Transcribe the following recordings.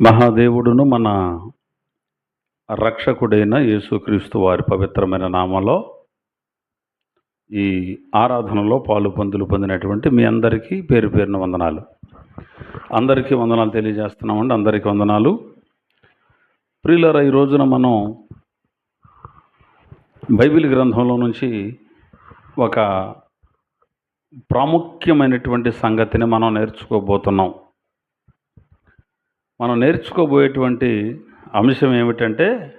మహాదేవుడును మన రక్షకుడైన యేసుక్రీస్తు వారి పవిత్రమైన నామంలో ఈ ఆరాధనలో పాలు పొందులు పొందినటువంటి మీ అందరికీ పేరు పేరున వందనాలు. అందరికీ వందనాలు తెలియజేస్తున్నామండి. అందరికీ వందనాలు. ప్రియులర ఈ రోజున మనం బైబిల్ గ్రంథంలో నుంచి ఒక ప్రాముఖ్యమైనటువంటి సంగతిని మనం నేర్చుకోబోతున్నాం. మనం నేర్చుకోబోయేటువంటి అంశం ఏమిటంటే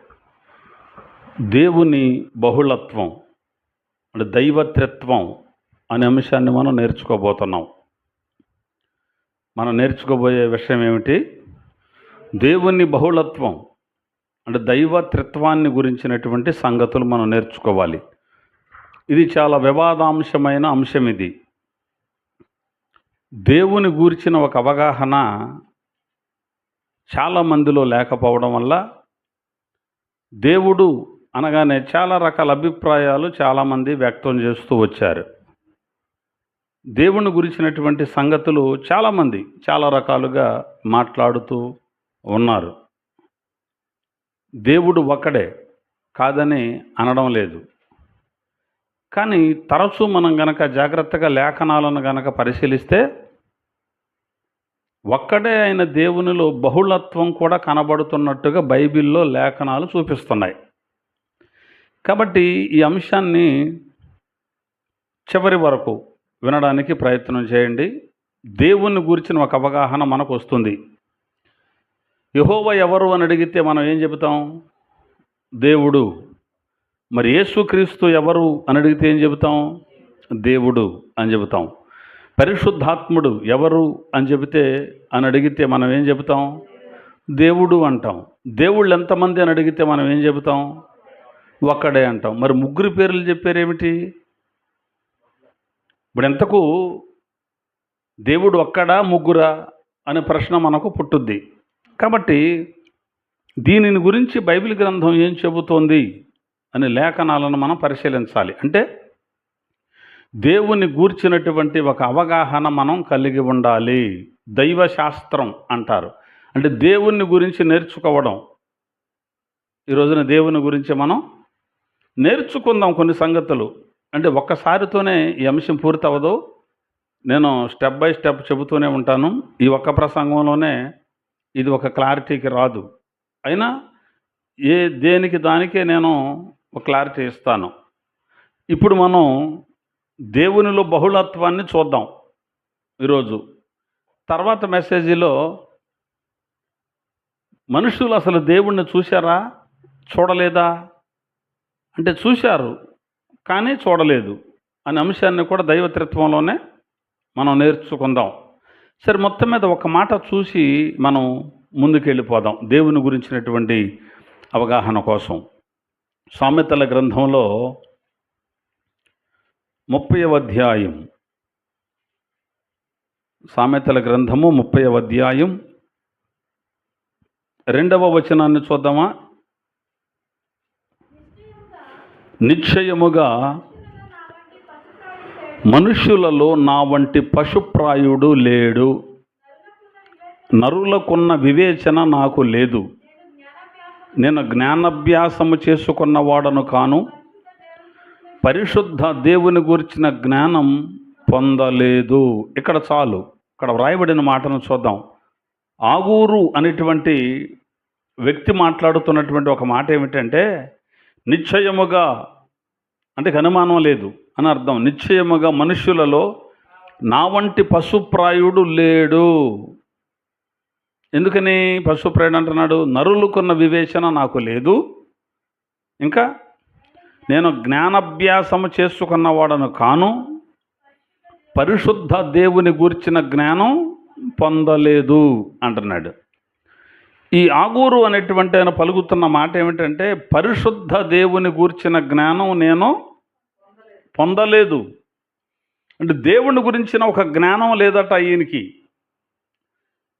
దేవుని బహుళత్వం అంటే దైవత్రిత్వం అనే అంశాన్ని మనం నేర్చుకోబోతున్నాం. మనం నేర్చుకోబోయే విషయం ఏమిటి? దేవుని బహుళత్వం అంటే దైవత్రిత్వాన్ని గురించినటువంటి సంగతులు మనం నేర్చుకోవాలి. ఇది చాలా వివాదాంశమైన అంశం ఇది. దేవుని గూర్చిన ఒక అవగాహన చాలా మందిలో లేకపోవడం వల్ల దేవుడు అనగానే చాలా రకాల అభిప్రాయాలు చాలామంది వ్యక్తం చేస్తూ వచ్చారు. దేవుని గురించినటువంటి సంగతులు చాలామంది చాలా రకాలుగా మాట్లాడుతూ ఉన్నారు. దేవుడు ఒక్కడే కాదని అనడం లేదు. కానీ తరచూ మనం గనక జాగ్రత్తగా లేఖనాలను గనక పరిశీలిస్తే ఒక్కడే అయిన దేవునిలో బహుళత్వం కూడా కనబడుతున్నట్టుగా బైబిల్లో లేఖనాలు చూపిస్తున్నాయి. కాబట్టి ఈ అంశాన్ని చివరి వరకు వినడానికి ప్రయత్నం చేయండి. దేవుని గురించిన ఒక అవగాహన మనకు వస్తుంది. యహోవ ఎవరు అని అడిగితే మనం ఏం చెబుతాం? దేవుడు. మరి యేసుక్రీస్తు ఎవరు అని అడిగితే ఏం చెబుతాం? దేవుడు అని చెబుతాం. పరిశుద్ధాత్ముడు ఎవరు అని చెబితే అని అడిగితే మనం ఏం చెబుతాం? దేవుడు అంటాం. దేవుళ్ళు ఎంతమంది అని అడిగితే మనం ఏం చెబుతాం? ఒక్కడే అంటాం. మరి ముగ్గురు పేర్లు చెప్పారేమిటి ఇప్పుడు ఎంతకు దేవుడు ఒక్కడా ముగ్గురా అనే ప్రశ్న మనకు పుట్టుద్ది. కాబట్టి దీనిని గురించి బైబిల్ గ్రంథం ఏం చెబుతోంది అనే లేఖనాలను మనం పరిశీలించాలి. అంటే దేవుని గూర్చినటువంటి ఒక అవగాహన మనం కలిగి ఉండాలి. దైవ శాస్త్రం అంటారు. అంటే దేవుని గురించి నేర్చుకోవడం. ఈ రోజున దేవుని గురించి మనం నేర్చుకుందాం కొన్ని సంగతులు. అంటే ఒక్కసారితోనే ఈ అంశం పూర్తవదు. నేను స్టెప్ బై స్టెప్ చెబుతూనే ఉంటాను. ఈ ఒక్క ప్రసంగంలోనే ఇది ఒక క్లారిటీకి రాదు. అయినా ఏ దేనికి దానికే నేను ఒక క్లారిటీ ఇస్తాను. ఇప్పుడు మనం దేవునిలో బహుళత్వాన్ని చూద్దాం ఈరోజు. తర్వాత మెసేజీలో మనుషులు అసలు దేవుణ్ణి చూశారా? చూడలేదా? అంటే చూశారు కానీ చూడలేదు అనే అంశాన్ని కూడా దైవతృత్వంలోనే మనం నేర్చుకుందాం. సరే మొత్తం మీద ఒక మాట చూసి మనం ముందుకెళ్ళిపోదాం దేవుని గురించినటువంటి అవగాహన కోసం. సామెతల గ్రంథంలో ముప్పై అధ్యాయం సామెతల గ్రంథము ముప్పై అధ్యాయం రెండవ వచనాన్ని చూద్దామా? నిశ్చయముగా మనుష్యులలో నా వంటి పశుప్రాయుడు లేడు. నరులకున్న వివేచన నాకు లేదు. నేను జ్ఞానాభ్యాసము చేసుకున్నవాడను కాను పరిశుద్ధ దేవుని గురించిన జ్ఞానం పొందలేదు. ఇక్కడ చాలు. ఇక్కడ వ్రాయబడిన మాటను చూద్దాం. ఆగూరు అనేటువంటి వ్యక్తి మాట్లాడుతున్నటువంటి ఒక మాట ఏమిటంటే నిశ్చయముగా అంటే అనుమానం లేదు అని అర్థం. నిశ్చయముగా మనుష్యులలో నా వంటి పశుప్రాయుడు లేడు. ఎందుకని పశుప్రాయుడు అంటున్నాడు? నరులుకున్న వివేచన నాకు లేదు. ఇంకా నేను జ్ఞానాభ్యాసము చేసుకున్నవాడను కాను పరిశుద్ధ దేవుని గూర్చిన జ్ఞానం పొందలేదు అంటున్నాడు. ఈ ఆగూరు అనేటువంటి ఆయన పలుకుతున్న మాట ఏమిటంటే పరిశుద్ధ దేవుని గూర్చిన జ్ఞానం నేను పొందలేదు. అంటే దేవుని గురించిన ఒక జ్ఞానం లేదట ఈయనకి.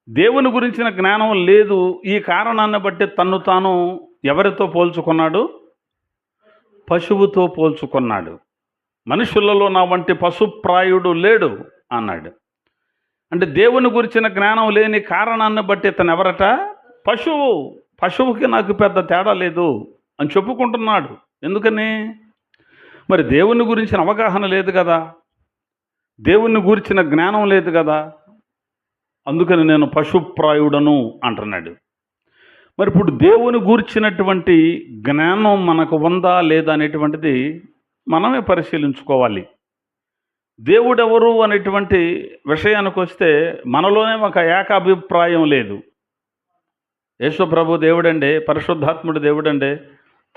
దేవుని గురించిన జ్ఞానం లేదు. ఈ కారణాన్ని బట్టి తన్ను తాను ఎవరితో పోల్చుకున్నాడు? పశువుతో పోల్చుకున్నాడు. మనుషులలో నా వంటి పశుప్రాయుడు లేడు అన్నాడు. అంటే దేవుని గురించిన జ్ఞానం లేని కారణాన్ని బట్టి ఇతను ఎవరట పశువు. పశువుకి నాకు పెద్ద తేడా లేదు అని చెప్పుకుంటున్నాడు. ఎందుకని? మరి దేవుని గురించిన అవగాహన లేదు కదా. దేవుని గురించిన జ్ఞానం లేదు కదా. అందుకని నేను పశుప్రాయుడను అంటున్నాడు. మరి ఇప్పుడు దేవుని గూర్చినటువంటి జ్ఞానం మనకు ఉందా లేదా అనేటువంటిది మనమే పరిశీలించుకోవాలి. దేవుడెవరు అనేటువంటి విషయానికి వస్తే మనలోనే ఒక ఏకాభిప్రాయం లేదు. యేసు ప్రభు దేవుడండి పరిశుద్ధాత్ముడు దేవుడండి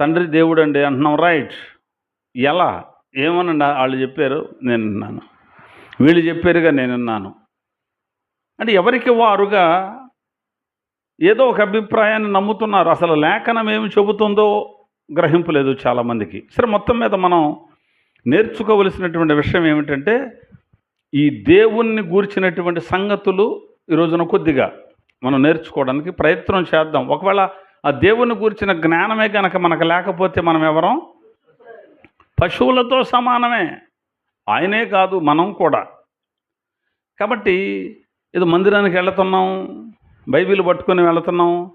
తండ్రి దేవుడండి అంటున్నాం రైట్ ఎలా? ఏమనండి? వాళ్ళు చెప్పారు నేను విన్నాను వీళ్ళు చెప్పారుగా నేను విన్నాను అంటే ఎవరికి వారుగా ఏదో ఒక అభిప్రాయాన్ని నమ్ముతున్నారు. అసలు లేఖనం ఏమి చెబుతుందో గ్రహింపలేదు చాలామందికి. సరే మొత్తం మీద మనం నేర్చుకోవలసినటువంటి విషయం ఏమిటంటే ఈ దేవుణ్ణి గూర్చినటువంటి సంగతులు ఈ రోజున కొద్దిగా మనం నేర్చుకోవడానికి ప్రయత్నం చేద్దాం. ఒకవేళ ఆ దేవుని గూర్చిన జ్ఞానమే కనుక మనకు లేకపోతే మనం ఎవరం? పశువులతో సమానమే. ఆయనే కాదు మనం కూడా. కాబట్టి ఇది మందిరానికి వెళుతున్నాం బైబిల్ పట్టుకొని వెళుతున్నాం.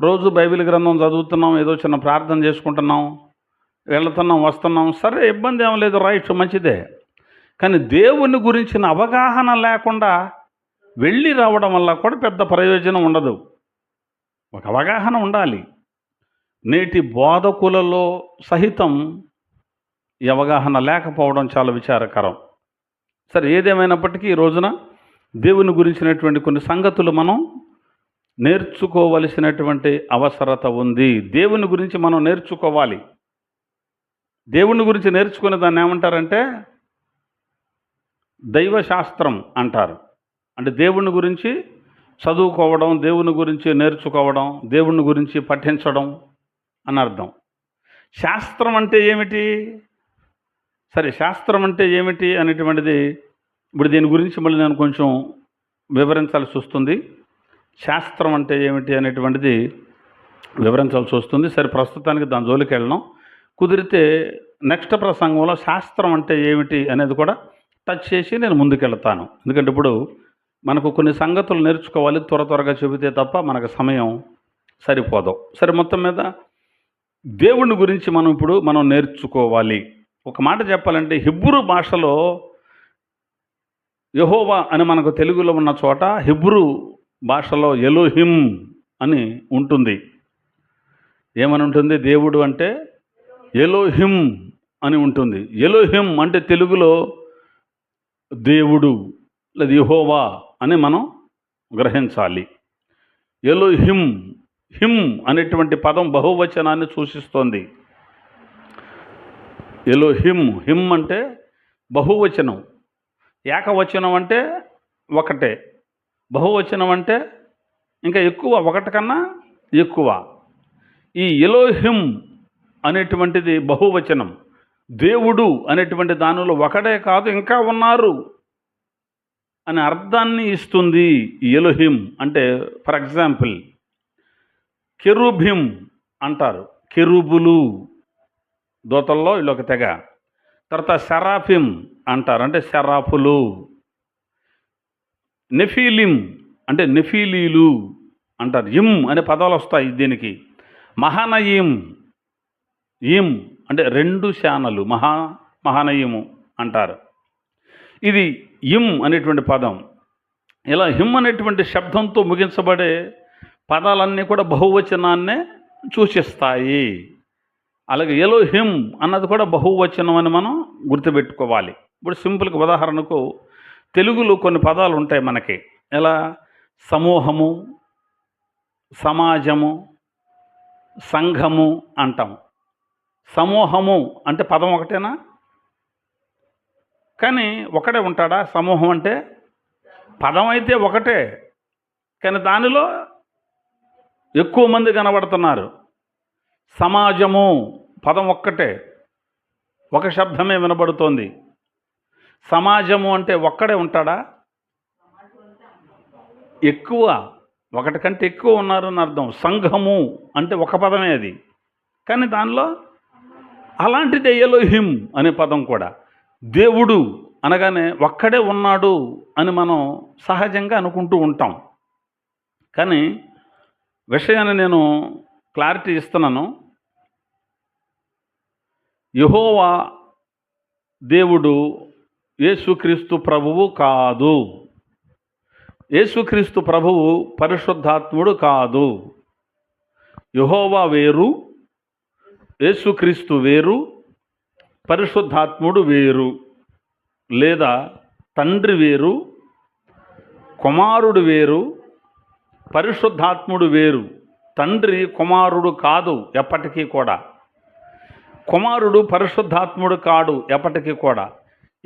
రోజు బైబిల్ గ్రంథం చదువుతున్నాం. ఏదో చిన్న ప్రార్థన చేసుకుంటున్నాం. వెళుతున్నాం వస్తున్నాం. సరే ఇబ్బంది ఏం లేదు. రైట్ మంచిదే. కానీ దేవుని గురించిన అవగాహన లేకుండా వెళ్ళి రావడం వల్ల కూడా పెద్ద ప్రయోజనం ఉండదు. ఒక అవగాహన ఉండాలి. నేటి బోధకులలో సహితం ఈ అవగాహన లేకపోవడం చాలా విచారకరం. సరే ఏదేమైనప్పటికీ ఈ రోజున దేవుని గురించినటువంటి కొన్ని సంగతులు మనం నేర్చుకోవలసినటువంటి అవసరత ఉంది. దేవుని గురించి మనం నేర్చుకోవాలి. దేవుని గురించి నేర్చుకునే దాన్ని ఏమంటారంటే దైవశాస్త్రం అంటారు. అంటే దేవుని గురించి చదువుకోవడం దేవుని గురించి నేర్చుకోవడం దేవుని గురించి పఠించడం అని అర్థం. శాస్త్రం అంటే ఏమిటి? సరే శాస్త్రం అంటే ఏమిటి అనేటువంటిది ఇప్పుడు దీని గురించి మళ్ళీ నేను కొంచెం వివరించాల్సి వస్తుంది. శాస్త్రం అంటే ఏమిటి అనేటువంటిది వివరించాల్సి వస్తుంది. సరే ప్రస్తుతానికి దాని జోలికి వెళ్ళడం కుదిరితే నెక్స్ట్ ప్రసంగంలో శాస్త్రం అంటే ఏమిటి అనేది కూడా టచ్ చేసి నేను ముందుకెళ్తాను. ఎందుకంటే ఇప్పుడు మనకు కొన్ని సంగతులు నేర్చుకోవాలి త్వర త్వరగా చెబితే తప్ప మనకు సమయం సరిపోదు. సరే మొత్తం మీద దేవుని గురించి మనం ఇప్పుడు మనం నేర్చుకోవాలి. ఒక మాట చెప్పాలంటే హిబ్రూ భాషలో యహోవా అని మనకు తెలుగులో ఉన్న చోట హిబ్రూ భాషలో ఎలోహిం అని ఉంటుంది. ఏమని ఉంటుంది? దేవుడు అంటే ఎలోహిం అని ఉంటుంది. ఎలోహిం అంటే తెలుగులో దేవుడు లేదా యహోవా అని మనం గ్రహించాలి. ఎలోహిం హిమ్ అనేటువంటి పదం బహువచనాన్ని సూచిస్తోంది. ఎలోహిం హిమ్ అంటే బహువచనం. ఏకవచనం అంటే ఒకటే. బహువచనం అంటే ఇంకా ఎక్కువ ఒకటి కన్నా ఎక్కువ. ఈ ఎలోహిం అనేటువంటిది బహువచనం. దేవుడు అనేటువంటి దానిలో ఒకడే కాదు ఇంకా ఉన్నారు అనే అర్థాన్ని ఇస్తుంది ఈ ఎలోహిం అంటే ఫర్ ఎగ్జాంపుల్ కెరూభిం అంటారు. కెరూబులు దోతల్లో వీళ్ళు ఒక తెగ. తర్వాత శరాఫిం అంటారు. అంటే శరాఫులు. నెఫీలిం అంటే నెఫీలీలు అంటారు. ఇం అనే పదాలు వస్తాయి దీనికి. మహానయీం ఇం అంటే రెండు శానలు మహా మహానయము అంటారు. ఇది ఇం అనేటువంటి పదం. ఇలా హిమ్ అనేటువంటి శబ్దంతో ముగించబడే పదాలన్నీ కూడా బహువచనాన్నే సూచిస్తాయి. అలాగే ఎలో హిమ్ అన్నది కూడా బహువచనం అని మనం గుర్తుపెట్టుకోవాలి. ఇప్పుడు సింపుల్గా ఉదాహరణకు తెలుగులో కొన్ని పదాలు ఉంటాయి మనకి. ఎలా? సమూహము సమాజము సంఘము అంటాం సమూహము అంటే పదం ఒకటేనా? కానీ ఒకటే ఉంటాడా? సమూహం అంటే పదం అయితే ఒకటే. కానీ దానిలో ఎక్కువ మంది కనబడుతున్నారు. సమాజము పదం ఒక్కటే. ఒక శబ్దమే వినబడుతోంది. సమాజము అంటే ఒక్కడే ఉంటాడా? ఎక్కువ. ఒకటి కంటే ఎక్కువ ఉన్నారని అర్థం. సంఘము అంటే ఒక పదమే అది. కానీ దానిలో అలాంటిదే ఎలోహిం అనే పదం కూడా. దేవుడు అనగానే ఒక్కడే ఉన్నాడు అని మనం సహజంగా అనుకుంటూ ఉంటాం. కానీ విషయాన్ని నేను క్లారిటీ ఇస్తున్నాను. యహోవా దేవుడు యేసుక్రీస్తు ప్రభువు కాదు. యేసుక్రీస్తు ప్రభువు పరిశుద్ధాత్ముడు కాదు. యహోవా వేరు యేసుక్రీస్తు వేరు పరిశుద్ధాత్ముడు వేరు లేదా తండ్రి వేరు కుమారుడు వేరు పరిశుద్ధాత్ముడు వేరు. తండ్రి కుమారుడు కాదు ఎప్పటికీ కూడా. కుమారుడు పరిశుద్ధాత్ముడు కాడు ఎప్పటికీ కూడా.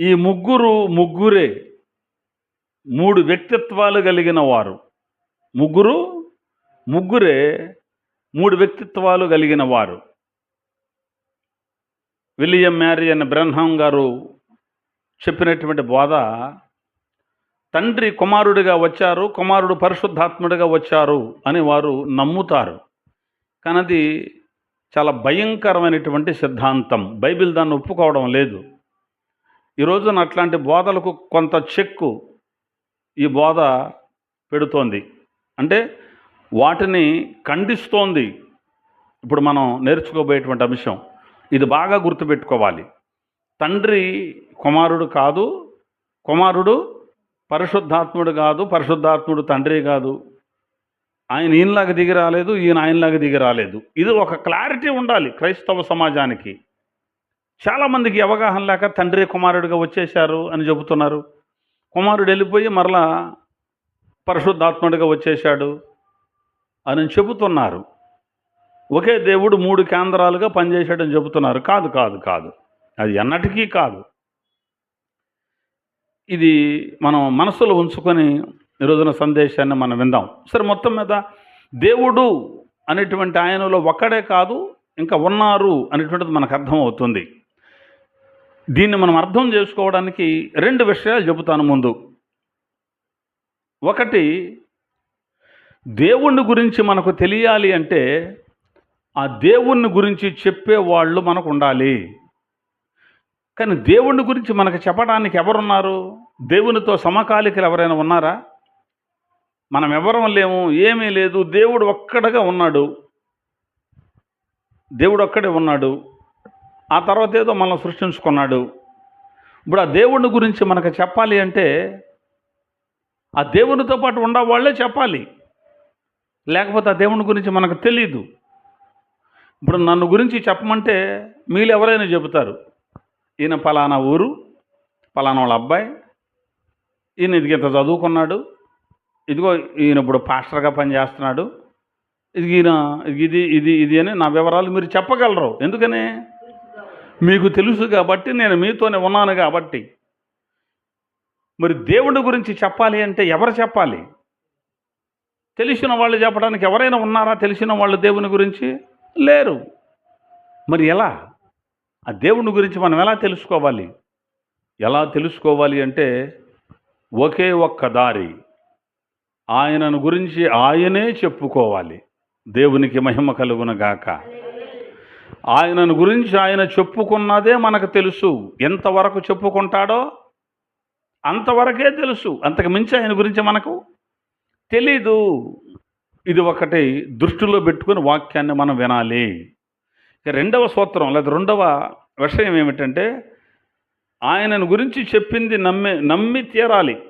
ఈ ముగ్గురు ముగ్గురే మూడు వ్యక్తిత్వాలు కలిగిన వారు. ముగ్గురు ముగ్గురే మూడు వ్యక్తిత్వాలు కలిగిన వారు. విలియం మ్యారీ అనే బ్రహ్మం గారు చెప్పినటువంటి బోధ తండ్రి కుమారుడిగా వచ్చారు కుమారుడు పరిశుద్ధాత్ముడిగా వచ్చారు అని వారు నమ్ముతారు. కానీ అది చాలా భయంకరమైనటువంటి సిద్ధాంతం. బైబిల్ దాన్ని ఒప్పుకోవడం లేదు. ఈ రోజున అట్లాంటి బోధలకు కొంత చెక్కు ఈ బోధ పెడుతోంది. అంటే వాటిని ఖండిస్తోంది. ఇప్పుడు మనం నేర్చుకోబోయేటువంటి అంశం. ఇది బాగా గుర్తుపెట్టుకోవాలి. తండ్రి కుమారుడు కాదు కుమారుడు పరిశుద్ధాత్ముడు కాదు పరిశుద్ధాత్ముడు తండ్రి కాదు. ఆయన ఈయనలాగా దిగి రాలేదు ఈయన ఆయనలాగా దిగి రాలేదు. ఇది ఒక క్లారిటీ ఉండాలి క్రైస్తవ సమాజానికి. చాలామందికి అవగాహన లేక తండ్రి కుమారుడిగా వచ్చేశారు అని చెబుతున్నారు. కుమారుడు వెళ్ళిపోయి మరలా పరిశుద్ధాత్ముడిగా వచ్చేశాడు అని చెబుతున్నారు. ఒకే దేవుడు మూడు కేంద్రాలుగా పనిచేశాడని చెబుతున్నారు. కాదు కాదు కాదు. అది ఎన్నటికీ కాదు. ఇది మనం మనసులో ఉంచుకొని ఈరోజున సందేశాన్ని మనం విందాం. సరే మొత్తం మీద దేవుడు అనేటువంటి ఆయనలో ఒక్కడే కాదు ఇంకా ఉన్నారు అనేటువంటిది మనకు అర్థమవుతుంది. దీన్ని మనం అర్థం చేసుకోవడానికి రెండు విషయాలు చెబుతాను ముందు. ఒకటి దేవుణ్ణి గురించి మనకు తెలియాలి అంటే ఆ దేవుణ్ణి గురించి చెప్పే వాళ్ళు మనకు ఉండాలి. కానీ దేవుణ్ణి గురించి మనకు చెప్పడానికి ఎవరున్నారు? దేవునితో సమకాలికలు ఎవరైనా ఉన్నారా? మనం ఎవరం లేము ఏమీ లేదు. దేవుడు ఒక్కడగా ఉన్నాడు. దేవుడు ఒక్కడే ఉన్నాడు. ఆ తర్వాత ఏదో మనం సృష్టించుకున్నాడు. ఇప్పుడు ఆ దేవుని గురించి మనకు చెప్పాలి అంటే ఆ దేవునితో పాటు ఉండవాళ్ళే చెప్పాలి. లేకపోతే ఆ దేవుని గురించి మనకు తెలియదు ఇప్పుడు నన్ను గురించి చెప్పమంటే మీరు ఎవరైనా చెబుతారు. ఈయన పలానా ఊరు పలానా వాళ్ళ అబ్బాయి ఈయన ఇది ఇంత చదువుకున్నాడు ఇదిగో ఈయన ఇప్పుడు పాస్టర్గా పనిచేస్తున్నాడు ఇది ఈయన ఇది ఇది ఇది అని నా వివరాలు మీరు చెప్పగలరు. ఎందుకని? మీకు తెలుసు కాబట్టి నేను మీతోనే ఉన్నాను కాబట్టి. మరి దేవుడి గురించి చెప్పాలి అంటే ఎవరు చెప్పాలి? తెలిసిన వాళ్ళు చెప్పడానికి ఎవరైనా ఉన్నారా? తెలిసిన వాళ్ళు దేవుని గురించి లేరు. మరి ఎలా? ఆ దేవుని గురించి మనం ఎలా తెలుసుకోవాలి? ఎలా తెలుసుకోవాలి అంటే ఒకే ఒక్క దారి. ఆయనను గురించి ఆయనే చెప్పుకోవాలి. దేవునికి మహిమ కలుగునగాక ఆయనను గురించి ఆయన చెప్పుకున్నదే మనకు తెలుసు. ఎంతవరకు చెప్పుకుంటాడో అంతవరకే తెలుసు. అంతకు మించి ఆయన గురించి మనకు తెలీదు. ఇది ఒకటి దృష్టిలో పెట్టుకుని వాక్యాన్ని మనం వినాలి. ఇక రెండవ సూత్రం లేదా రెండవ విషయం ఏమిటంటే ఆయనను గురించి చెప్పింది నమ్మి నమ్మి తీరాలి.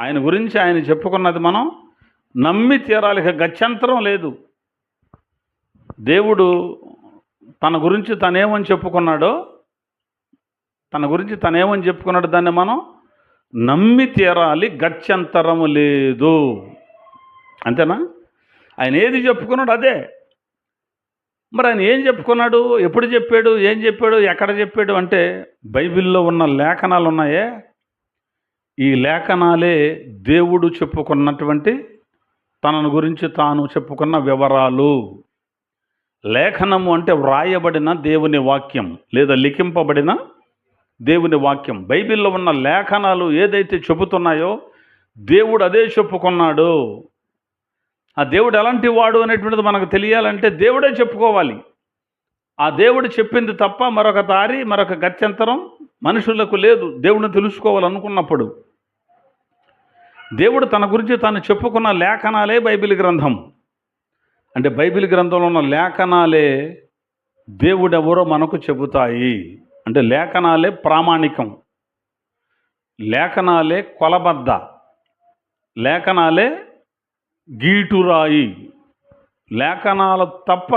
ఆయన గురించి ఆయన చెప్పుకున్నది మనం నమ్మి తీరాలి. ఇక గత్యంతరం లేదు. దేవుడు తన గురించి తనేమని చెప్పుకున్నాడో తన గురించి తనేమని చెప్పుకున్నాడో దాన్ని మనం నమ్మి తీరాలి గత్యంతరము లేదు. అంతేనా? ఆయన ఏది చెప్పుకున్నాడు అదే. మరి ఆయన ఏం చెప్పుకున్నాడు? ఎప్పుడు చెప్పాడు? ఏం చెప్పాడు? ఎక్కడ చెప్పాడు? అంటే బైబిల్లో ఉన్న లేఖనాలు ఉన్నాయే ఈ లేఖనాలే దేవుడు చెప్పుకున్నటువంటి తనను గురించి తాను చెప్పుకున్న వివరాలు. లేఖనము అంటే వ్రాయబడిన దేవుని వాక్యం లేదా లిఖింపబడిన దేవుని వాక్యం. బైబిల్లో ఉన్న లేఖనాలు ఏదైతే చెబుతున్నాయో దేవుడు అదే చెప్పుకున్నాడు. ఆ దేవుడు ఎలాంటి వాడు అనేటువంటిది మనకు తెలియాలంటే దేవుడే చెప్పుకోవాలి. ఆ దేవుడు చెప్పింది తప్ప మరొక దారి మరొక గత్యంతరం మనుషులకు లేదు. దేవుడిని తెలుసుకోవాలనుకున్నప్పుడు దేవుడు తన గురించి తాను చెప్పుకున్న లేఖనాలే బైబిల్ గ్రంథం. అంటే బైబిల్ గ్రంథంలో ఉన్న లేఖనాలే దేవుడెవరో మనకు చెబుతాయి. అంటే లేఖనాలే ప్రామాణికం. లేఖనాలే కొలబద్ద. లేఖనాలే గీటురాయి. లేఖనాలు తప్ప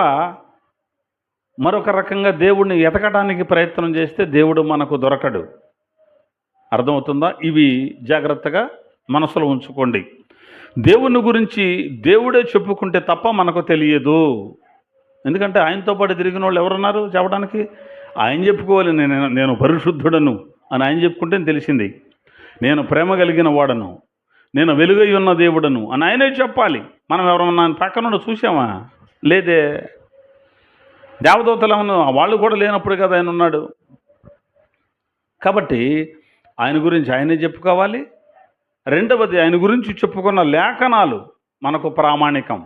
మరొక రకంగా దేవుడిని ఎతకడానికి ప్రయత్నం చేస్తే దేవుడు మనకు దొరకడు. అర్థమవుతుందా? ఇవి జాగ్రత్తగా మనసులో ఉంచుకోండి. దేవుని గురించి దేవుడే చెప్పుకుంటే తప్ప మనకు తెలియదు. ఎందుకంటే ఆయనతో పాటు తిరిగిన వాళ్ళు ఎవరున్నారు చెప్పడానికి? ఆయన చెప్పుకోవాలి నేను నేను పరిశుద్ధుడను అని ఆయన చెప్పుకుంటే తెలిసింది. నేను ప్రేమ కలిగిన వాడను. నేను వెలుగై ఉన్న దేవుడను అని ఆయనే చెప్పాలి. మనం ఎవరన్నా పక్కన చూసామా? లేదే. దేవదూతలు ఏమన్నా వాళ్ళు కూడా లేనప్పుడు కదా ఆయన ఉన్నాడు. కాబట్టి ఆయన గురించి ఆయనే చెప్పుకోవాలి రెండవది ఆయన గురించి చెప్పుకున్న లేఖనాలు మనకు ప్రామాణికం.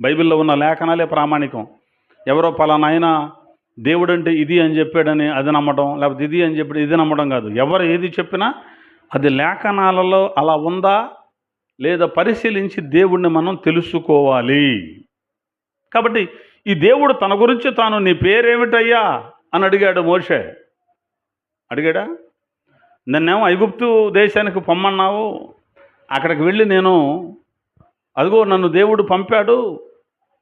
బైబిల్లో ఉన్న లేఖనాలే ప్రామాణికం. ఎవరో పలానాయన దేవుడు అంటే ఇది అని చెప్పాడని అది నమ్మడం లేకపోతే ఇది అని చెప్పి ఇది నమ్మడం కాదు. ఎవరు ఏది చెప్పినా అది లేఖనాలలో అలా ఉందా లేదా పరిశీలించి దేవుణ్ణి మనం తెలుసుకోవాలి. కాబట్టి ఈ దేవుడు తన గురించి తాను నీ పేరేమిటయ్యా అని అడిగాడు మోషే. అడిగాడా? నన్నేమో ఐగుప్తు దేశానికి పొమ్మన్నావు అక్కడికి వెళ్ళి నేను అదిగో నన్ను దేవుడు పంపాడు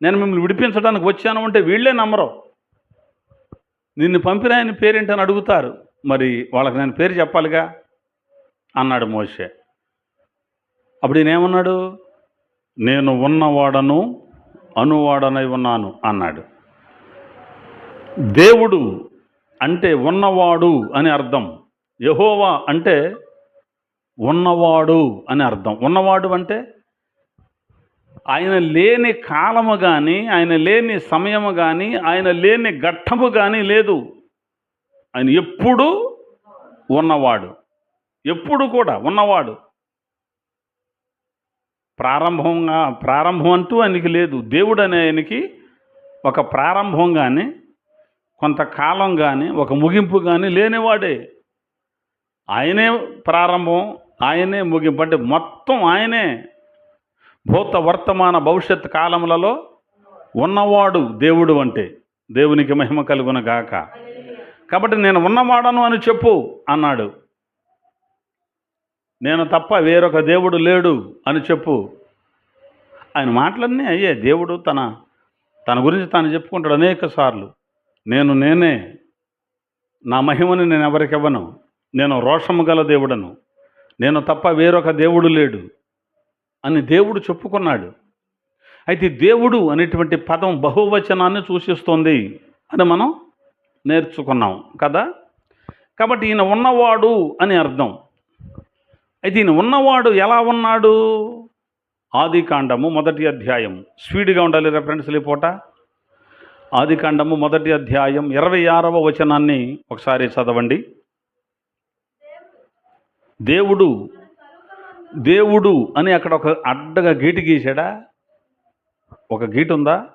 నేను మిమ్మల్ని విడిపించడానికి వచ్చాను అంటే వీళ్ళే నమ్మరు. నిన్ను పంపిన ఆయన పేరేంటని అడుగుతారు. మరి వాళ్ళకి నేను పేరు చెప్పాలిగా? అన్నాడు మోషే. అప్పుడు ఈయనేమన్నాడు నేను ఉన్నవాడను అనువాడనై ఉన్నాను అన్నాడు. దేవుడు అంటే ఉన్నవాడు అని అర్థం. యహోవా అంటే ఉన్నవాడు అని అర్థం. ఉన్నవాడు అంటే ఆయన లేని కాలము కానీ ఆయన లేని సమయము కానీ ఆయన లేని ఘట్టము కానీ లేదు. ఆయన ఎప్పుడూ ఉన్నవాడు. ఎప్పుడు కూడా ఉన్నవాడు. ప్రారంభంగా ప్రారంభం అంటూ ఆయనకి లేదు. దేవుడు అనే ఆయనకి ఒక ప్రారంభం కానీ కొంతకాలం కానీ ఒక ముగింపు కానీ లేనివాడే. ఆయనే ప్రారంభం ఆయనే ముగింపు. అంటే మొత్తం ఆయనే భూత వర్తమాన భవిష్యత్ కాలములలో ఉన్నవాడు దేవుడు అంటే దేవునికి మహిమ కలుగున గాక. కాబట్టి నేను ఉన్నవాడను అని చెప్పు అన్నాడు. నేను తప్ప వేరొక దేవుడు లేడు అని చెప్పు. ఆయన మాటలన్నీ అయ్యే దేవుడు తన తన గురించి తాను చెప్పుకుంటాడు అనేక సార్లు. నేను నేనే నా మహిమని నేను ఎవరికివ్వను నేను రోషము గల దేవుడను నేను తప్ప వేరొక దేవుడు లేడు అని దేవుడు చెప్పుకున్నాడు. అయితే దేవుడు అనేటువంటి పదం బహువచనాన్ని సూచిస్తుంది అని మనం నేర్చుకున్నాం కదా? కాబట్టి ఈయన ఉన్నవాడు అని అర్థం. అయితే ఈయన ఉన్నవాడు ఎలా ఉన్నాడు? ఆది కాండము మొదటి అధ్యాయం. స్పీడ్గా ఉండాలి రెఫరెన్స్లు ఈ పూట. ఆది కాండము మొదటి అధ్యాయం ఇరవై ఆరవ వచనాన్ని ఒకసారి చదవండి. దేవుడు దేవుడు అని అక్కడ ఒక అడ్డగా గీటు గీసాడా ఒక గీటు ఉందా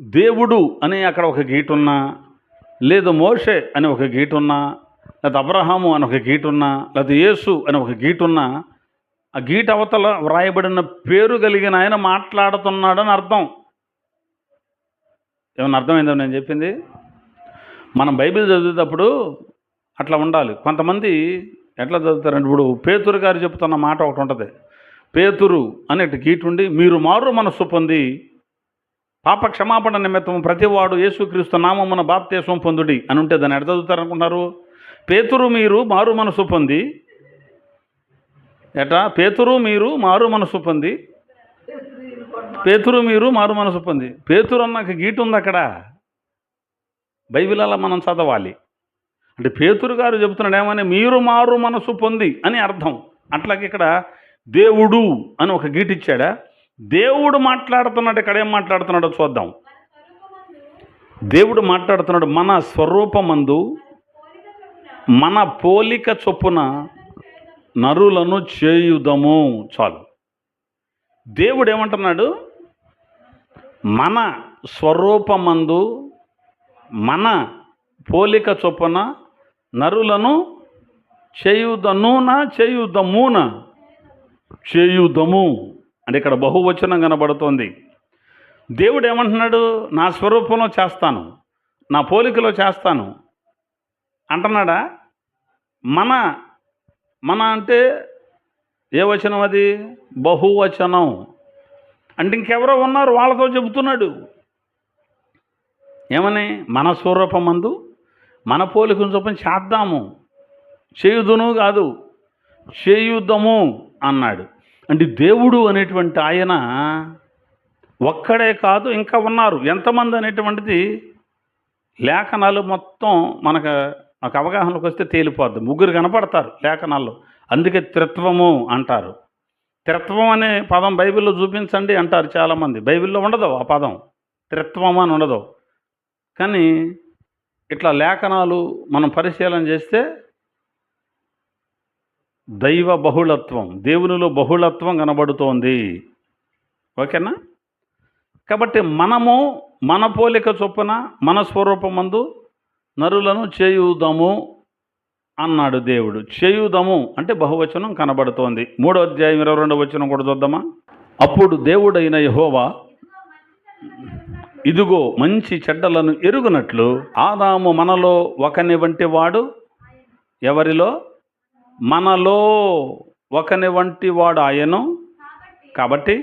దేవుడు అని అక్కడ ఒక గీటున్నా? లేదు మోషే అని ఒక గీటున్నా? లేదా అబ్రహాము అని ఒక గీటున్నా? లేదా యేసు అని ఒక గీటున్నా? ఆ గీట అవతల వ్రాయబడిన పేరు కలిగిన ఆయన మాట్లాడుతున్నాడని అర్థం. ఏమన్నా అర్థమైందో నేను చెప్పింది? మనం బైబిల్ చదివేటప్పుడు అట్లా ఉండాలి. కొంతమంది ఎట్లా చదువుతారంటే ఇప్పుడు పేతురు గారు చెప్తున్న మాట ఒకటి ఉంటుంది. పేతురు అనేటి గీటుండి మీరు మారు మనస్సు పొంది పాప క్షమాపణ నిమిత్తం ప్రతివాడు యేసుక్రీస్తు నామమున బాప్తేశం పొందుడి అని ఉంటే దాన్ని ఎడ చదువుతారనుకున్నారు పేతురు మీరు మారు మనసు పొంది ఎట్లా? పేతురు మీరు మారు మనసు పొంది పేతురు మీరు మారు మనసు పొంది పేతురు అన్నాక గీటు ఉంది అక్కడ బైబిల్ అలా మనం చదవాలి. అంటే పేతురు గారు చెబుతున్నాడు ఏమని? మీరు మారు మనసు పొంది అని అర్థం. అట్లాగే ఇక్కడ దేవుడు అని ఒక గీటిచ్చాడా దేవుడు మాట్లాడుతున్నాడు ఇక్కడ ఏం మాట్లాడుతున్నాడో చూద్దాం. దేవుడు మాట్లాడుతున్నాడు మన స్వరూపమందు మన పోలిక చొప్పున నరులను చేయుదము. చాలు. దేవుడు ఏమంటున్నాడు? మన స్వరూపమందు మన పోలిక చొప్పున నరులను చేయుదనున చేయుదమూన? చేయుదము. అంటే ఇక్కడ బహువచనం కనబడుతోంది. దేవుడు ఏమంటున్నాడు నా స్వరూపంలో చేస్తాను. నా పోలికలో చేస్తాను. అంటున్నాడా? మన మన అంటే ఏ వచనం అది? బహువచనం. అంటే ఇంకెవరో ఉన్నారు వాళ్ళతో చెబుతున్నాడు. ఏమని? మన స్వరూపమందు మన పోలికను చొప్పున చేద్దాము. చేయుదును కాదు చేయుద్దము అన్నాడు. అంటే దేవుడు అనేటువంటి ఆయన ఒక్కడే కాదు ఇంకా ఉన్నారు. ఎంతమంది అనేటువంటిది లేఖనాలు మొత్తం మనకు ఒక అవగాహనకు వస్తే తేలిపోద్ది. ముగ్గురు కనపడతారు లేఖనాల్లో. అందుకే త్రిత్వము అంటారు. త్రిత్వం అనే పదం బైబిల్లో చూపించండి అంటారు చాలామంది. బైబిల్లో ఉండదు ఆ పదం. త్రిత్వం అని ఉండదు. కానీ ఇట్లా లేఖనాలు మనం పరిశీలన చేస్తే దైవ బహుళత్వం దేవునిలో బహుళత్వం కనబడుతోంది. ఓకేనా? కాబట్టి మనము మన పోలిక చొప్పున మన స్వరూపమందు నరులను చేయుదాము అన్నాడు దేవుడు. చేయుదాము అంటే బహువచనం కనబడుతోంది. మూడో అధ్యాయం ఇరవై రెండో వచనం కూడా చూద్దామా? అప్పుడు దేవుడైన యహోవా ఇదిగో మంచి చెడ్డలను ఎరుగునట్లు ఆదాము మనలో ఒకని వంటి వాడు ఎవరిలో? మనలో ఒకని వంటి వాడు ఆయను. కాబట్టి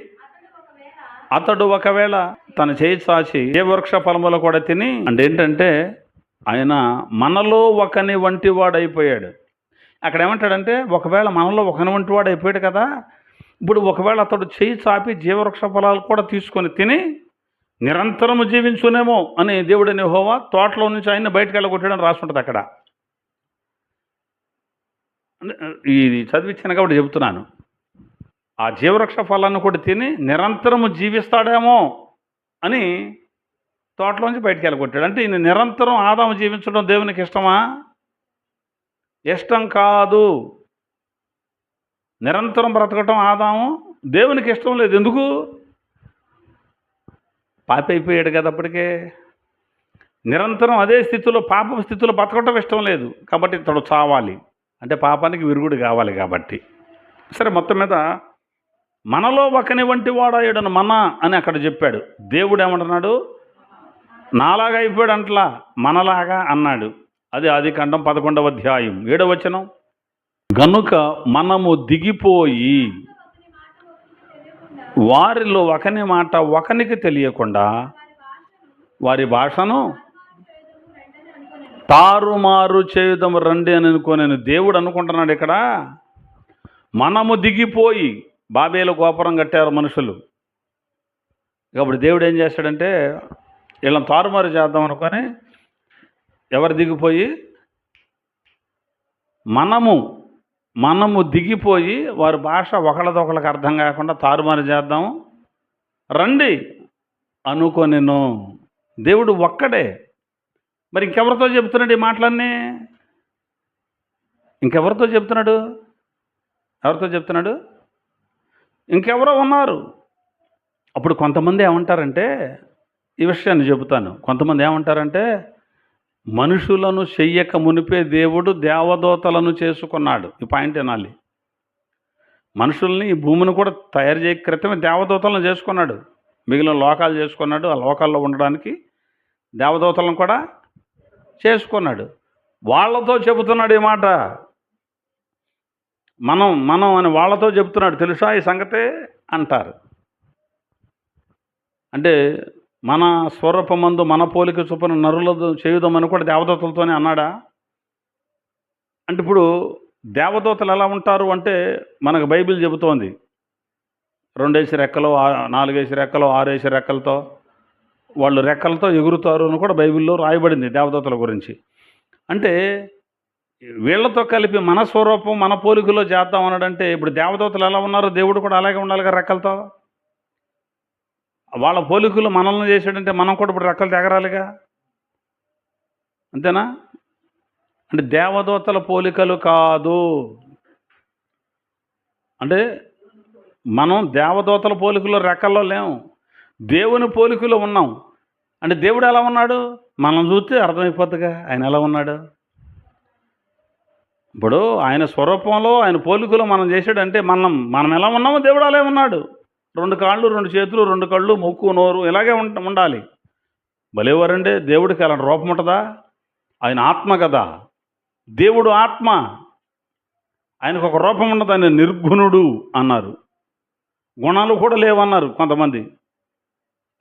అతడు ఒకవేళ తన చేయి చాచి ఏ వృక్ష ఫలములు కూడా తిని అంటే ఏంటంటే ఆయన మనలో ఒకని వంటి వాడు అయిపోయాడు అక్కడ ఏమంటాడంటే ఒకవేళ మనలో ఒకని వంటి వాడు అయిపోయాడు కదా ఇప్పుడు ఒకవేళ అతడు చేయి చాపి జీవవృక్ష ఫలాలు కూడా తీసుకొని తిని నిరంతరము జీవించునేమో అని దేవుడని హోవా తోటలో నుంచి ఆయన బయటకు వెళ్ళగొట్టాడని రాసుంటుంది అక్కడ. ఇది చదివించాను కాబట్టి చెబుతున్నాను. ఆ జీవవృక్ష ఫలాన్ని కూడా తిని నిరంతరము జీవిస్తాడేమో అని తోటలోంచి బయటికి వెళ్ళగొట్టాడు. అంటే ఈయన నిరంతరం ఆదాము జీవించడం దేవునికి ఇష్టమా? ఇష్టం కాదు. నిరంతరం బ్రతకటం ఆదాము దేవునికి ఇష్టం లేదు. ఎందుకు? పాపైపోయాడు కదా అప్పటికే. నిరంతరం అదే స్థితిలో పాపం స్థితిలో బతకటం ఇష్టం లేదు. కాబట్టి తను చావాలి. అంటే పాపానికి విరుగుడు కావాలి కాబట్టి. సరే మొత్తం మీద మనలో ఒకని వంటి వాడాయుడను మన అని అక్కడ చెప్పాడు. దేవుడు ఏమంటున్నాడు నాలాగా అయిపోయాడు అంటలా మనలాగా అన్నాడు. అది ఆది ఖండం పదకొండవ అధ్యాయం. ఏడవచనం గనుక మనము దిగిపోయి వారిలో ఒకని మాట ఒకనికి తెలియకుండా వారి భాషను తారుమారు చేయుదము రండి అని అనుకోనేను దేవుడు అనుకుంటున్నాడు ఇక్కడ. మనము దిగిపోయి బాబేలు గోపురం కట్టారు మనుషులు. కాబట్టి దేవుడు ఏం చేస్తాడంటే వీళ్ళని తారుమారు చేద్దాం అనుకొని ఎవరు దిగిపోయి మనము మనము దిగిపోయి వారి భాష ఒకళ్ళదొకళ్ళకి అర్థం కాకుండా తారుమారు చేద్దాము. రండి. అనుకొనెను. దేవుడు ఒక్కడే. మరి ఇంకెవరితో చెప్తున్నాడు ఈ మాటలన్నీ? ఇంకెవరితో చెప్తున్నాడు ఎవరితో చెప్తున్నాడు ఇంకెవరో ఉన్నారు. అప్పుడు కొంతమంది ఏమంటారంటే ఈ విషయాన్ని చెబుతాను. కొంతమంది ఏమంటారంటే మనుషులను చెయ్యక మునిపే దేవుడు దేవదూతలను చేసుకున్నాడు. ఈ పాయింట్ వినాలి. మనుషుల్ని ఈ భూమిని కూడా తయారు చేయ క్రితమే దేవదూతలను చేసుకున్నాడు. మిగిలిన లోకాలు చేసుకున్నాడు. ఆ లోకాల్లో ఉండడానికి దేవదూతలను కూడా చేసుకున్నాడు. వాళ్ళతో చెబుతున్నాడు ఈ మాట. మనం మనం అని వాళ్ళతో చెబుతున్నాడు. తెలుసా ఈ సంగతే? అంటారు. అంటే మన స్వరూపమందు మన పోలిక చొప్పున నరుల చేయుదామని కూడా దేవదూతలతోనే అన్నాడా? అంటే ఇప్పుడు దేవదూతలు ఎలా ఉంటారు అంటే మనకు బైబిల్ చెబుతోంది. రెండేసి రెక్కలు నాలుగేసి రెక్కలు ఆరేసి రెక్కలతో వాళ్ళు రెక్కలతో ఎగురుతారు అని కూడా బైబిల్లో రాయబడింది దేవదూతల గురించి. అంటే వీళ్ళతో కలిపి మన స్వరూపం మన పోలికలో చేద్దాం అన్నాడంటే ఇప్పుడు దేవదూతలు ఎలా ఉన్నారో దేవుడు కూడా అలాగే ఉండాలిగా రెక్కలతో? వాళ్ళ పోలికలు మనల్ని చేసాడంటే మనం కూడా ఇప్పుడు రెక్కలు తెగరాలిగా? అంతేనా? అంటే దేవదూతల పోలికలు కాదు. అంటే మనం దేవదూతల పోలికలో రెక్కల్లో లేము దేవుని పోలికలో ఉన్నాం. అంటే దేవుడు ఎలా ఉన్నాడు? మనం చూస్తే అర్థమైపోతుందిగా. ఆయన ఎలా ఉన్నాడు? ఇప్పుడు ఆయన స్వరూపంలో ఆయన పోలికలో మనం చేసాడంటే మనం మనం ఎలా ఉన్నామో దేవుడు అలా ఉన్నాడు. రెండు కాళ్ళు రెండు చేతులు రెండు కళ్ళు ముక్కు నోరు ఇలాగే ఉంట ఉండాలి. భలేవారంటే దేవుడికి అలాంటి రూపం ఉంటుందా? ఆయన ఆత్మ కదా. దేవుడు ఆత్మ. ఆయనకు ఒక రూపం ఉండదు ఆయన నిర్గుణుడు అన్నారు. గుణాలు కూడా లేవన్నారు కొంతమంది.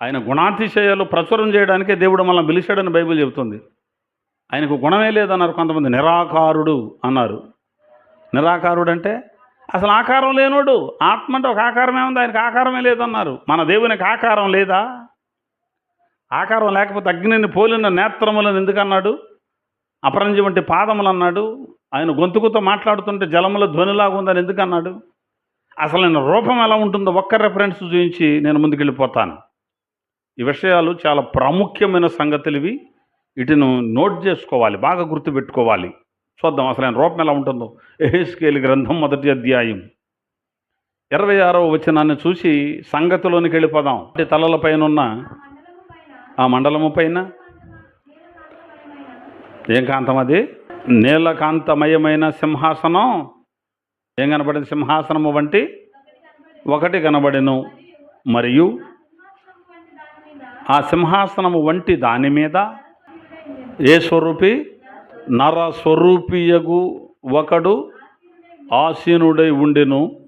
ఆయన గుణాతిశయాలు ప్రచురం చేయడానికే దేవుడు మళ్ళీ పిలిచాడని బైబిల్ చెబుతుంది. ఆయనకు గుణమే లేదన్నారు కొంతమంది. నిరాకారుడు అన్నారు. నిరాకారుడు అంటే అసలు ఆకారం లేనోడు ఆత్మ అంటే ఒక ఆకారమే ఉంది ఆయనకు ఆకారమే లేదన్నారు. మన దేవునికి ఆకారం లేదా? ఆకారం లేకపోతే అగ్నిని పోలిన నేత్రములను ఎందుకన్నాడు? అపరంజి వంటి పాదములు అన్నాడు ఆయన గొంతుకుతో మాట్లాడుతుంటే జలముల ధ్వనిలాగా ఉందని ఎందుకన్నాడు? అసలు నేను రూపం ఎలా ఉంటుందో ఒక్క రెఫరెన్స్ చూపించి నేను ముందుకెళ్ళిపోతాను. ఈ విషయాలు చాలా ప్రాముఖ్యమైన సంగతులు ఇవి. వీటిని నోట్ చేసుకోవాలి బాగా గుర్తుపెట్టుకోవాలి. చూద్దాం అసలు ఆయన రూపం ఎలా ఉంటుందో. ఎహెస్కేల్ గ్రంథం మొదటి అధ్యాయం. ఇరవై ఆరవ వచనాన్ని చూసి సంగతిలోనికి వెళ్ళిపోదాం. అంటే తలలపైన ఉన్న ఆ మండలము పైన? ఏం కాంతం అది? నీలకాంతమయమైన సింహాసనం. ఏం కనబడింది? సింహాసనము వంటి ఒకటి కనబడెను. మరియు ఆ సింహాసనము వంటి దాని మీద ఏ స్వరూపి? నర స్వరూపియగు ఒకడు ఆసీనుడై ఉండెను.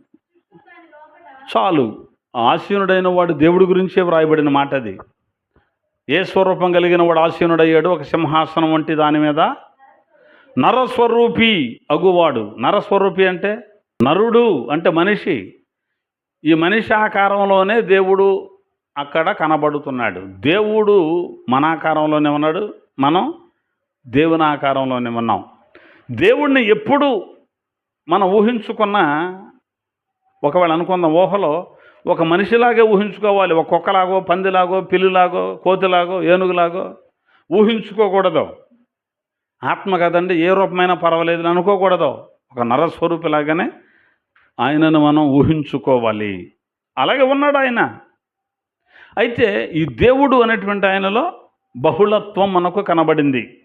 చాలు. ఆసీనుడైన వాడు దేవుడి గురించే వ్రాయబడిన మాట అది ఏ స్వరూపం కలిగిన వాడు ఆసీనుడయ్యాడు? ఒక సింహాసనం వంటి దాని మీద. నరస్వరూపి అగువాడు. నరస్వరూపి అంటే నరుడు అంటే మనిషి. ఈ మనిషి ఆకారంలోనే దేవుడు అక్కడ కనబడుతున్నాడు. దేవుడు మన ఆకారంలోనే ఉన్నాడు. మనం దేవుని ఆకారంలోనే ఉన్నాం. దేవుణ్ణి ఎప్పుడు మనం ఊహించుకున్న ఒకవేళ అనుకున్న ఊహలో ఒక మనిషిలాగే ఊహించుకోవాలి. ఒక కుక్కలాగో పందిలాగో పిల్లిలాగో కోతిలాగో ఏనుగులాగో ఊహించుకోకూడదు. ఆత్మ కదండి ఏ రూపమైనా పర్వాలేదు అనుకోకూడదు. ఒక నరస్వరూపిలాగానే ఆయనను మనం ఊహించుకోవాలి. అలాగే ఉన్నాడు ఆయన. అయితే ఈ దేవుడు అనేటువంటి ఆయనలో బహుళత్వం మనకు కనబడింది.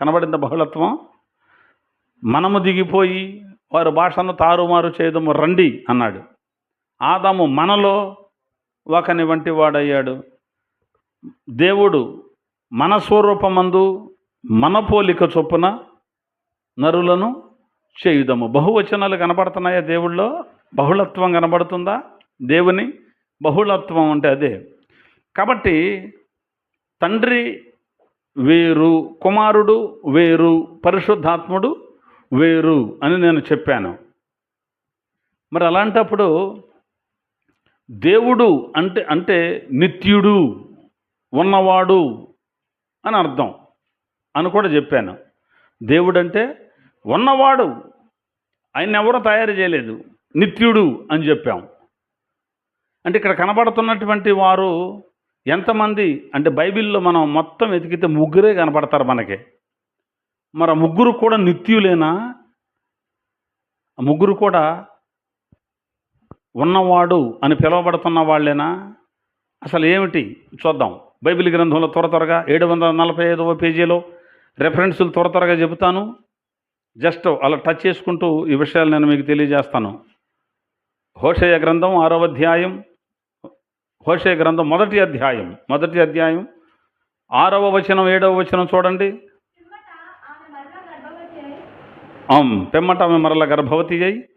కనబడింది బహుళత్వం. మనము దిగిపోయి వారి భాషను తారుమారు చేయదము రండి అన్నాడు. ఆదాము మనలో ఒకని వంటి వాడయ్యాడు. దేవుడు మన స్వరూపమందు మన పోలిక చొప్పున నరులను చేయుదము. బహువచనాలు కనపడుతున్నాయా దేవుళ్ళో? బహుళత్వం కనబడుతుందా? దేవుని బహుళత్వం అంటే అదే. కాబట్టి తండ్రి వేరు కుమారుడు వేరు పరిశుద్ధాత్ముడు వేరు అని నేను చెప్పాను. మరి అలాంటప్పుడు దేవుడు అంటే అంటే నిత్యుడు ఉన్నవాడు అని అర్థం అని కూడా చెప్పాను. దేవుడు అంటే ఉన్నవాడు ఆయన ఎవరో తయారు చేయలేదు నిత్యుడు అని చెప్పాం. అంటే ఇక్కడ కనబడుతున్నటువంటి వారు ఎంతమంది అంటే బైబిల్లో మనం మొత్తం వెతికితే ముగ్గురే కనపడతారు మనకి. మరి ముగ్గురు కూడా నిత్యులేనా? ముగ్గురు కూడా ఉన్నవాడు అని పిలువబడుతున్న వాళ్ళేనా? అసలు ఏమిటి? చూద్దాం. బైబిల్ గ్రంథంలో త్వర త్వరగా ఏడు వందల నలభై ఐదవ పేజీలో రెఫరెన్సులు త్వర త్వరగా చెబుతాను. జస్ట్ అలా టచ్ చేసుకుంటూ ఈ విషయాలు నేను మీకు తెలియజేస్తాను. హోషయ గ్రంథం ఆరవ అధ్యాయం హోషే గ్రంథం మొదటి అధ్యాయం. మొదటి అధ్యాయం ఆరవ వచనం ఏడవ వచనం చూడండి. పెమ్మట ఆమె మరల గర్భవతి అయి.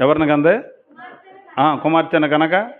ఎవరిని కందే? కుమార్తెను కనుక